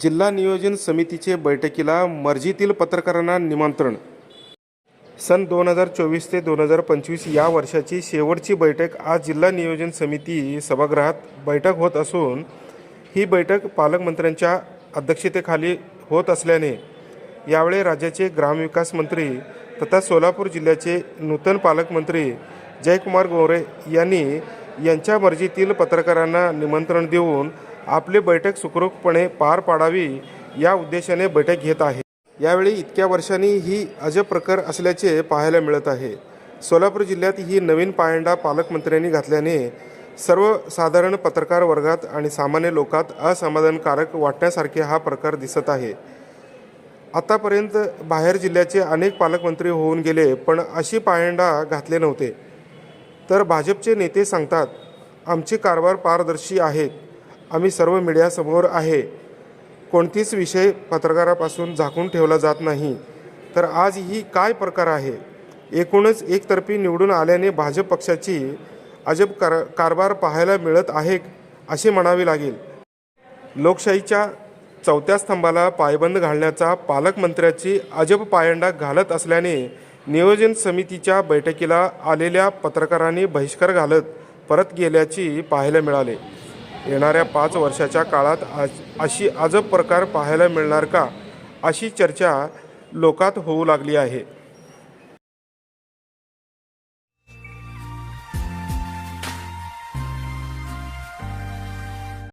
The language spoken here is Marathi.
जिल्हा नियोजन समितीचे बैठकीला मर्जीतील पत्रकारांना निमंत्रण. सन दोन हजार चोवीस ते दोन हजार पंचवीस या वर्षाची शेवटची बैठक आज जिल्हा नियोजन समिती सभागृहात बैठक होत असून ही बैठक पालकमंत्र्यांच्या अध्यक्षतेखाली होत असल्याने यावेळी राज्याचे ग्रामविकास मंत्री तथा सोलापूर जिल्ह्याचे नूतन पालकमंत्री जयकुमार गोरे यांनी यांच्या मर्जीतील पत्रकारांना निमंत्रण देऊन आपली बैठक सुखरूपपणे पार पाडावी या उद्देशाने बैठक घेत आहे. यावेळी इतक्या वर्षांनी ही अजब प्रकार असल्याचे पाहायला मिळत आहे. सोलापूर जिल्ह्यात ही नवीन पायंडा पालकमंत्र्यांनी घातल्याने सर्वसाधारण पत्रकार वर्गात आणि सामान्य लोकात असमाधानकारक वाटण्यासारखे हा प्रकार दिसत आहे. आतापर्यंत बाहेर जिल्ह्याचे अनेक पालकमंत्री होऊन गेले पण अशी पायंडा घातले नव्हते. तर भाजपचे नेते सांगतात आमचे कारभार पारदर्शी आहेत आम्ही सर्व मीडियासमोर आहे. कोणतीच विषय पत्रकारापासून झाकून ठेवला जात नाही. तर आज ही काय प्रकार आहे? एकूणच एकतर्फी निवडून आल्याने भाजप पक्षाची अजब कार कारभार पाहायला मिळत आहे असे म्हणावे लागेल. लोकशाहीच्या चौथ्या स्तंभाला पायबंद घालण्याचा पालकमंत्र्याची अजब पायंडा घालत असल्याने नियोजन समितीच्या बैठकीला आलेल्या पत्रकारांनी बहिष्कार घालत परत गेल्याची पाहायला मिळाले. येणाऱ्या पाच वर्षाच्या काळात आज अशी अजब प्रकार पाहायला मिळणार का? अशी चर्चा लोकात होऊ लागली आहे.